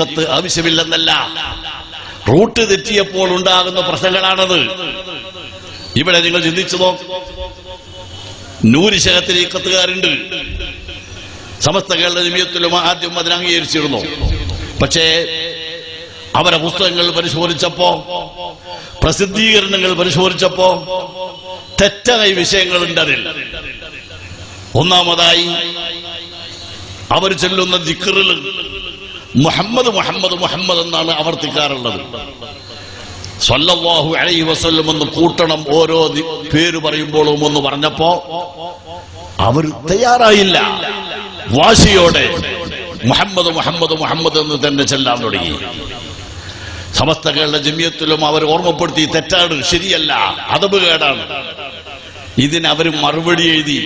തെരീക്കത്ത് ആവശ്യമില്ലെന്നല്ല. Root തെറ്റിയപ്പോൾ ഉണ്ടാകുന്ന പ്രശ്നങ്ങളാണത്. ഇവിടെ നിങ്ങൾ ചിന്തിച്ചു ചിന്തിച്ചതോ നൂരിശക ഇക്കത്തുകാരുണ്ട് സമസ്ത കേരള നിമിയത്തിലും ആദ്യം അതിനെ അംഗീകരിച്ചിരുന്നു. പക്ഷേ അവരെ പുസ്തകങ്ങൾ പരിശോധിച്ചപ്പോ പ്രസിദ്ധീകരണങ്ങൾ പരിശോധിച്ചപ്പോ തെറ്റായ വിഷയങ്ങളുണ്ട് അതിൽ. ഒന്നാമതായി അവർ ചെല്ലുന്ന ദിക്കറിൽ മുഹമ്മദ് മുഹമ്മദ് മുഹമ്മദ് എന്നാണ് ആവർത്തിക്കാറുള്ളത്. സല്ലല്ലാഹു അലൈഹി വസ്ല്ലം ഒന്ന് കൂട്ടണം ഓരോ പേര് പറയുമ്പോഴും ഒന്ന് പറഞ്ഞപ്പോ അവർ തയ്യാറായില്ല. വാശിയോടെ മുഹമ്മദ് മുഹമ്മദ് മുഹമ്മദ് എന്ന് തന്നെ ചെല്ലാൻ തുടങ്ങി. സമസ്തകളുടെ ജമ്യത്തിലും അവർ ഓർമ്മപ്പെടുത്തി തെറ്റാണ് ശരിയല്ല അതബ് കേടാണ്. അവർ മറുപടി എഴുതി.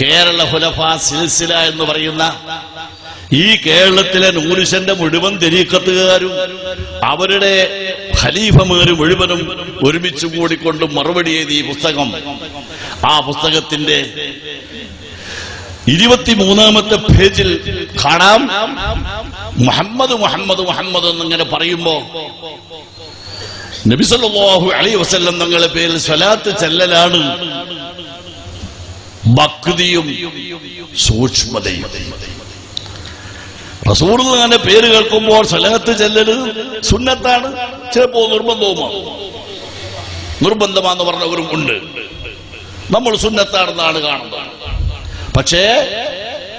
കേരള ഹുലഫ സിൽസില എന്ന് പറയുന്ന ഈ കേരളത്തിലെ നൂരുഷന്റെ മുഴുവൻ തെരീക്കത്തുകാരും അവരുടെ ഖലീഫമാര് മുഴുവനും ഒരുമിച്ച് കൂടിക്കൊണ്ട് മറുപടി എഴുതി ഈ പുസ്തകം. ആ പുസ്തകത്തിന്റെ ഇരുപത്തിമൂന്നാമത്തെ പേജിൽ കാണാം. മുഹമ്മദ് മുഹമ്മദ് മുഹമ്മദ് എന്നിങ്ങനെ പറയുമ്പോ നബിസല്ലാഹു അലൈ വസല്ലം തങ്ങളുടെ പേരിൽ സ്വലാത്ത് ചെല്ലലാണ്. ഭക്തിയും സൂക്ഷ്മതയും. റസൂർദാന്റെ പേര് കേൾക്കുമ്പോൾ സലഹത്ത് ചെല്ലരുത് സുന്നത്താണ്. ചിലപ്പോ നിർബന്ധവുമാണ്. നിർബന്ധമാന്ന് പറഞ്ഞവരും ഉണ്ട്. നമ്മൾ സുന്നത്താണെന്നാണ് കാണുന്നത്. പക്ഷേ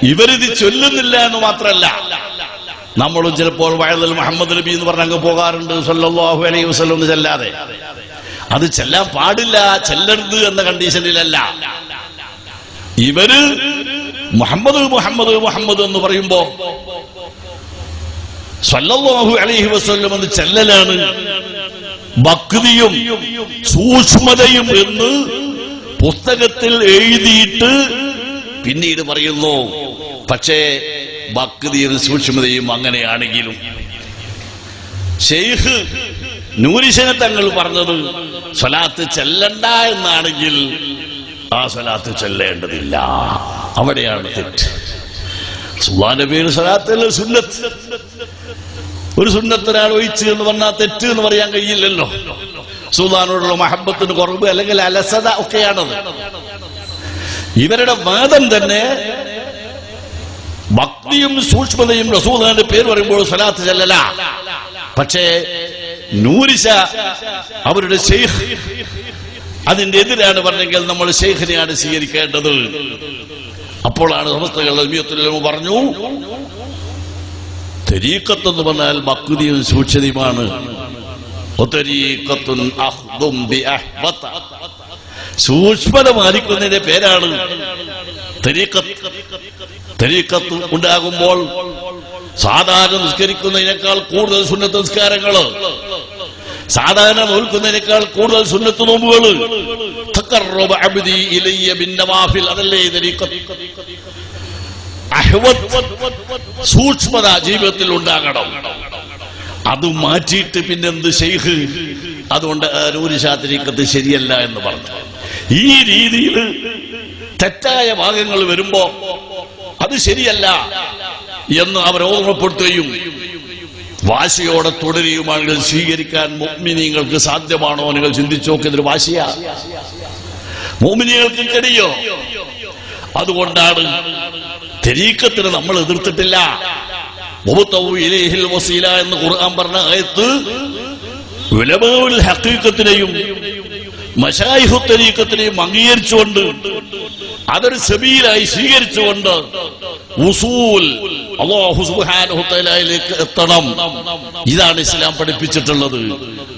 ഇവരിത് ചൊല്ലുന്നില്ല എന്ന് മാത്രമല്ല നമ്മളും ചിലപ്പോൾ വയതൽ മുഹമ്മദ് നബി എന്ന് പറഞ്ഞ അങ്ങ് പോകാറുണ്ട് സല്ലല്ലാഹു അലൈഹി വസല്ലം എന്ന് ചെല്ലാതെ. അത് ചെല്ലാൻ പാടില്ല ചെല്ലരുത് എന്ന കണ്ടീഷനിലല്ല. ഇവർ മുഹമ്മദ് മുഹമ്മദ് മുഹമ്മദ് എന്ന് പറയുമ്പോ സല്ലല്ലാഹു അലൈഹി വസല്ലം എന്ന് ചെല്ലലാണ്. ഭക്തിയും സൂക്ഷ്മതയും എന്ന് പുസ്തകത്തിൽ എഴുതിയിട്ട് പിന്നീട് പറയുന്നു പക്ഷേ ഭക്തിയും സൂക്ഷ്മതയും അങ്ങനെയാണെങ്കിലും. ഷെയ്ഖ് നൂരിശനെ തങ്ങൾ പറഞ്ഞത് സ്വലാത്ത് ചെല്ലണ്ട എന്നാണെങ്കിൽ ആ സ്വലാത്ത് ചെല്ലേണ്ടതില്ല. അവിടെയാണ് തെറ്റ്. പേര് സുന്നത്ത്. ഒരു സുന്നത്തിനാൾ ഒഴിച്ച് എന്ന് പറഞ്ഞാൽ തെറ്റ് എന്ന് പറയാൻ കഴിയില്ലല്ലോ. സുൽത്താനോടുള്ള മഹബത്തിന് കുറവ് അല്ലെങ്കിൽ അലസത ഒക്കെയാണത്. ഇവരുടെ വാദം തന്നെ ഭക്തിയും സൂക്ഷ്മതയും റസൂദാന്റെ പേര് പറയുമ്പോൾ സലാത്ത് ചെല്ലല. പക്ഷേ നൂരിശ അവരുടെ ഷെയ്ഖ് അതിന്റെ എതിരാണ് പറഞ്ഞെങ്കിൽ നമ്മൾ ഷെയ്ഖിനെയാണ് സ്വീകരിക്കേണ്ടത്. അപ്പോഴാണ് സമസ്തകൾ പറഞ്ഞു. തെരീക്കത്ത് എന്ന് പറഞ്ഞാൽ മക്കുതിയും സൂക്ഷ്മതയുമാണ്. സൂക്ഷ്മത പേരാണ് തെരീക്കത്ത് ഉണ്ടാകുമ്പോൾ സാധാരണ നിസ്കരിക്കുന്നതിനേക്കാൾ കൂടുതൽ സുന്നത്ത് നിസ്കാരങ്ങൾ. സാധാരണ നോൽക്കുന്നതിനേക്കാൾ കൂടുതൽ സുന്നത്ത് നോമ്പുകൾ. അതല്ലേ സൂക്ഷ്മത ജീവിതത്തിൽ ഉണ്ടാകണം. അത് മാറ്റിയിട്ട് പിന്നെന്ത് ഷെയ്ഖ് അതുകൊണ്ട് നൂര് ശാത്രീക്കത്ത് ശരിയല്ല എന്ന് പറഞ്ഞു. ഈ രീതിയിൽ തെറ്റായ ഭാഗങ്ങൾ വരുമ്പോ അത് ശരിയല്ല എന്ന് അവർ ഓർമ്മപ്പെടുത്തുകയും വാശിയോടെ തുടരുകയുമാണെങ്കിൽ സ്വീകരിക്കാൻ മുഗ്മിനിങ്ങൾക്ക് സാധ്യമാണോ നിങ്ങൾ ചിന്തിച്ചു നോക്കിയതൊരു വാശിയാ. മോമിനികൾക്ക് കഴിയോ അതുകൊണ്ടാണ് തെരീക്കത്തിന് നമ്മൾ എതിർത്തിട്ടില്ല. വസീല എന്ന് ഖുർആൻ പറഞ്ഞ മഷായിഹു തരീക്കത്തിനെയും അംഗീകരിച്ചുകൊണ്ട് അതൊരു സബീലായി സ്വീകരിച്ചുകൊണ്ട് എത്തണം. ഇതാണ് ഇസ്ലാം പഠിപ്പിച്ചിട്ടുള്ളത്.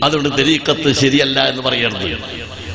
അതുകൊണ്ട് തെരീക്കത്ത് ശരിയല്ല എന്ന് പറയരുത്.